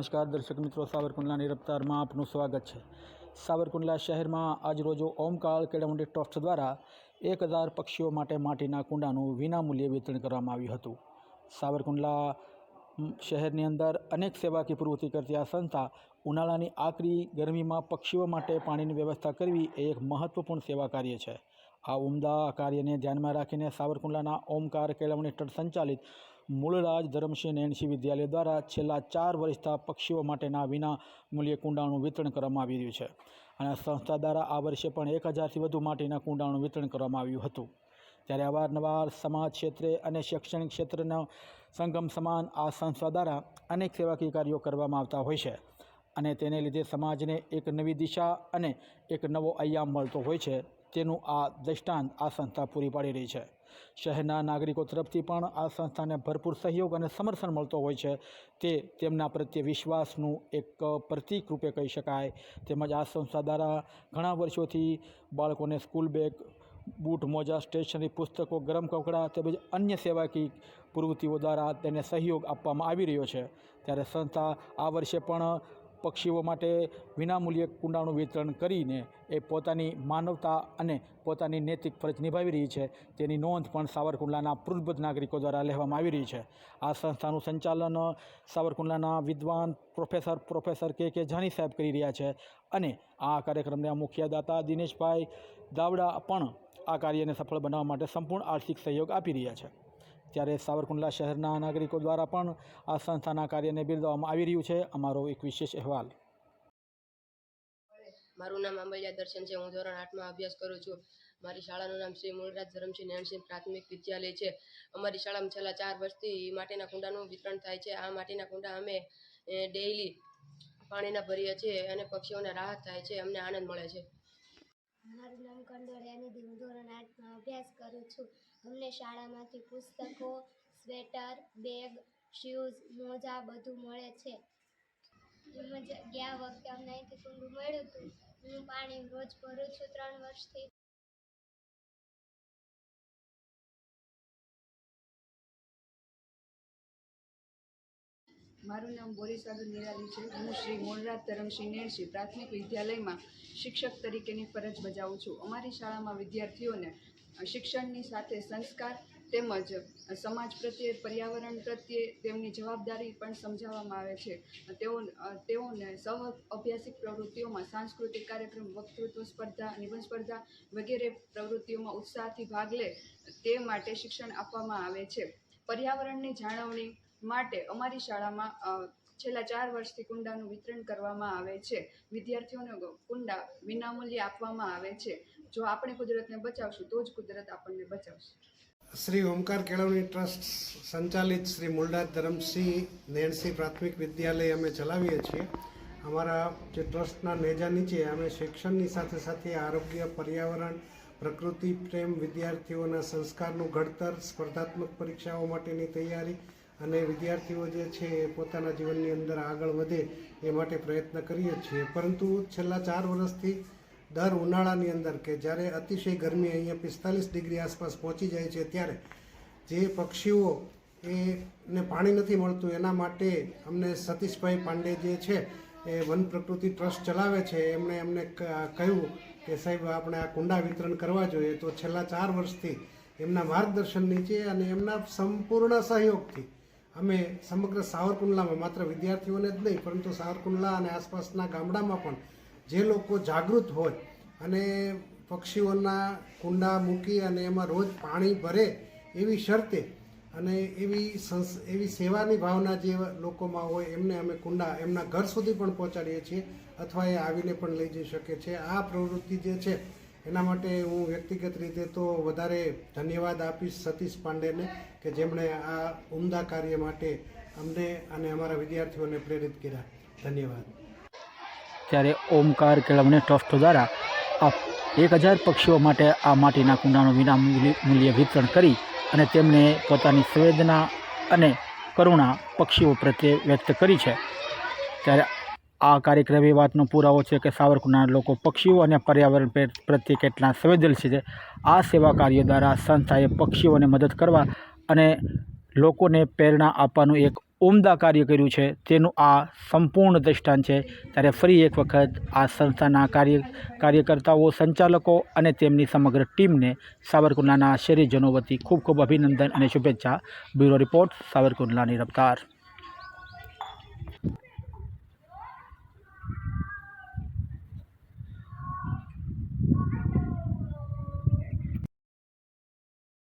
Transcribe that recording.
નમસ્કાર, દર્શક મિત્રો. સાવરકુંડલાની રફતારમાં આપનું સ્વાગત છે. સાવરકુંડલા શહેરમાં આજરોજ ઓમકાર કેળવણી ટ્રસ્ટ દ્વારા એક હજાર પક્ષીઓ માટે માટીના કુંડાનું વિનામૂલ્યે વિતરણ કરવામાં આવ્યું હતું. સાવરકુંડલા શહેરની અંદર અનેક સેવાકી પ્રવૃત્તિ કરતી આ સંસ્થા ઉનાળાની આકરી ગરમીમાં પક્ષીઓ માટે પાણીની વ્યવસ્થા કરવી એ એક મહત્વપૂર્ણ સેવા કાર્ય છે. આ ઉમદા કાર્યને ધ્યાનમાં રાખીને સાવરકુંડલાના ઓમકાર કેળવણી ટ્રસ્ટ સંચાલિત મૂળરાજ ધરમસિંહ નયનસિંહ વિદ્યાલય દ્વારા છેલ્લા ચાર વર્ષથી પક્ષીઓ માટેના વિના મૂલ્યે કુંડાનું વિતરણ કરવામાં આવી રહ્યું છે. અને સંસ્થા દ્વારા આ વર્ષે પણ એક હજારથી વધુ માટીના કુંડાનું વિતરણ કરવામાં આવ્યું હતું. ત્યારે અવારનવાર સમાજ ક્ષેત્રે અને શૈક્ષણિક ક્ષેત્રના સંગમ સમાન આ સંસ્થા દ્વારા અનેક સેવાકીય કાર્યો કરવામાં આવતા હોય છે. અને તેને લીધે સમાજને એક નવી દિશા અને એક નવો આયામ મળતો હોય છે. તેનું આ દ્રષ્ટાંત આ સંસ્થા પૂરી પાડી રહી છે. શહેરના નાગરિકો તરફથી પણ આ સંસ્થાને ભરપૂર સહયોગ અને સમર્થન મળતો હોય છે. તે તેમના પ્રત્યે વિશ્વાસનું એક પ્રતીક રૂપે કહી શકાય. તેમજ આ સંસ્થા દ્વારા ઘણા વર્ષોથી બાળકોને સ્કૂલ બેગ, બૂટ, મોજા, સ્ટેશનરી, પુસ્તકો, ગરમ કપડાં તેમજ અન્ય સેવાકીય પ્રવૃત્તિઓ દ્વારા તેને સહયોગ આપવામાં આવી રહ્યો છે. ત્યારે સંસ્થા આ વર્ષે પણ પક્ષીઓ માટે વિનામૂલ્યે કુંડાનું વિતરણ કરીને એ પોતાની માનવતા અને પોતાની નૈતિક ફરજ નિભાવી રહી છે. તેની નોંધ પણ સાવરકુંડલાના પૂર્વબદ્ધ નાગરિકો દ્વારા લેવામાં આવી રહી છે. આ સંસ્થાનું સંચાલન સાવરકુંડલાના વિદ્વાન પ્રોફેસર પ્રોફેસર કે કે જાની સાહેબ કરી રહ્યા છે અને આ કાર્યક્રમના મુખ્ય દાતા દિનેશભાઈ દાવડા પણ આ કાર્યને સફળ બનાવવા માટે સંપૂર્ણ આર્થિક સહયોગ આપી રહ્યા છે. ત્યારે સાવરકુંડલા શહેરના નાગરિકો દ્વારા પણ આ સંસ્થાના કાર્યને બિરદાવવામાં આવી રહ્યું છે. અમારો એક વિશેષ અહેવાલ. મારું નામ આંબલિયા દર્શન છે. હું ધોરણ આઠમાં અભ્યાસ કરું છું. મારી શાળાનું નામ શ્રી મૂળરાજ ધરમસિંહ નયનસિંહ પ્રાથમિક વિદ્યાલય છે. અમારી શાળામાં છેલ્લા ચાર વર્ષથી માટીના કુંડાનું વિતરણ થાય છે. આ માટીના કુંડા અમે ડેઈલી પાણીના ભરીએ છીએ અને પક્ષીઓને રાહત થાય છે. અમને આનંદ મળે છે. મારું નામ કંડોરિયાની દી ધોરણ આઠમાં અભ્યાસ કરું છું. અમને શાળામાંથી પુસ્તકો, સ્વેટર, બેગ શૂઝ મોજા બધું મળે છે. તેમજ ગયા વખતે અમને અહીંથી કુંડું મળ્યું હતું. હું પાણી રોજ ભરું છું ત્રણ વર્ષથી. મારું નામ બોરીસાગર નિરાલી છે. હું શ્રી મૂળરાજ ધરમસિંહ નેણસિંહ પ્રાથમિક વિદ્યાલયમાં શિક્ષક તરીકેની ફરજ બજાવું છું. અમારી શાળામાં વિદ્યાર્થીઓને શિક્ષણની સાથે સંસ્કાર તેમજ સમાજ પ્રત્યે, પર્યાવરણ પ્રત્યે તેમની જવાબદારી પણ સમજાવવામાં આવે છે. તેઓ, તેઓને સહ અભ્યાસિક પ્રવૃત્તિઓમાં સાંસ્કૃતિક કાર્યક્રમ, વક્તૃત્વ સ્પર્ધા, નિબંધ સ્પર્ધા વગેરે પ્રવૃત્તિઓમાં ઉત્સાહથી ભાગ લે તે માટે શિક્ષણ આપવામાં આવે છે. પર્યાવરણની જાળવણી માટે અમારી શાળામાં છેલ્લા ચાર વર્ષથી કુંડાનું વિતરણ કરવામાં આવે છે. વિદ્યાર્થીઓને કુંડા વિનામૂલ્યે આપવામાં આવે છે. જો આપણે કુદરતને બચાવશું, તો જ કુદરત આપણને બચાવશે. શ્રી ઓમકાર કેળવણી ટ્રસ્ટ સંચાલિત શ્રી મુલડા ધરમસિંહ નેણસિંહ પ્રાથમિક વિદ્યાલય અમે ચલાવીએ છીએ. અમારા જે ટ્રસ્ટના નેજા નીચે અમે શિક્ષણની સાથે સાથે આરોગ્ય, પર્યાવરણ, પ્રકૃતિ, પ્રેમ, વિદ્યાર્થીઓના સંસ્કારનું ઘડતર, સ્પર્ધાત્મક પરીક્ષાઓ માટેની તૈયારી અને વિદ્યાર્થીઓ જે છે એ પોતાના જીવનની અંદર આગળ વધે એ માટે પ્રયત્ન કરીએ છીએ. પરંતુ છેલ્લા ચાર વર્ષથી દર ઉનાળાની અંદર કે જ્યારે અતિશય ગરમી અહીંયા પિસ્તાલીસ ડિગ્રી આસપાસ પહોંચી જાય છે, ત્યારે જે પક્ષીઓ એને પાણી નથી મળતું, એના માટે અમને સતીશભાઈ પાંડે જે છે એ વન પ્રકૃતિ ટ્રસ્ટ ચલાવે છે. એમણે એમને કહ્યું કે સાહેબ, આપણે આ કુંડા વિતરણ કરવા જોઈએ. તો છેલ્લા ચાર વર્ષથી એમના માર્ગદર્શન નીચે અને એમના સંપૂર્ણ સહયોગથી અમે સમગ્ર સાવરકુંડલામાં માત્ર વિદ્યાર્થીઓને જ નહીં, પરંતુ સાવરકુંડલા અને આસપાસના ગામડામાં પણ જે લોકો જાગૃત હોય અને પક્ષીઓના કુંડા મૂકી અને એમાં રોજ પાણી ભરે એવી શરતે અને એવી સંસ, એવી સેવાની ભાવના જે લોકોમાં હોય એમને અમે કુંડા, એમના ઘર સુધી પણ પહોંચાડીએ છીએ અથવા એ આવીને પણ લઈ જઈ શકે છે. આ પ્રવૃત્તિ જે છે એના માટે હું વ્યક્તિગત રીતે તો વધારે ધન્યવાદ આપીશ સતીશ પાંડેને કે જેમણે આ ઉમદા કાર્ય માટે અમને અને અમારા વિદ્યાર્થીઓને પ્રેરિત કર્યા. ધન્યવાદ. ત્યારે ઓમકાર કેળવણી ટ્રસ્ટ દ્વારા આ એક હજાર પક્ષીઓ માટે આ માટીના કુંડાનું વિનામૂલ્ય મૂલ્ય વિતરણ કરી અને તેમણે પોતાની સંવેદના અને કરુણા પક્ષીઓ પ્રત્યે વ્યક્ત કરી છે. ત્યારે આ કાર્યક્રમ એ વાતનો પુરાવો છે કે સાવરકુંડના લોકો પક્ષીઓ અને પર્યાવરણ પ્રત્યે કેટલા સંવેદનશીલ છે. આ સેવા કાર્ય દ્વારા સંસ્થાએ પક્ષીઓને મદદ કરવા અને લોકોને પ્રેરણા આપવાનું એક ઉમદા કાર્ય કર્યું છે. તેનું આ સંપૂર્ણ દ્રષ્ટાંત છે. ત્યારે ફરી એક વખત આ સંસ્થાના કાર્ય, કાર્યકર્તાઓ, સંચાલકો અને તેમની સમગ્ર ટીમને સાવરકુંડલાના શહેરીજનો વતી ખૂબ ખૂબ અભિનંદન અને શુભેચ્છા. બ્યુરો રિપોર્ટ, સાવરકુંડલાની રફતાર.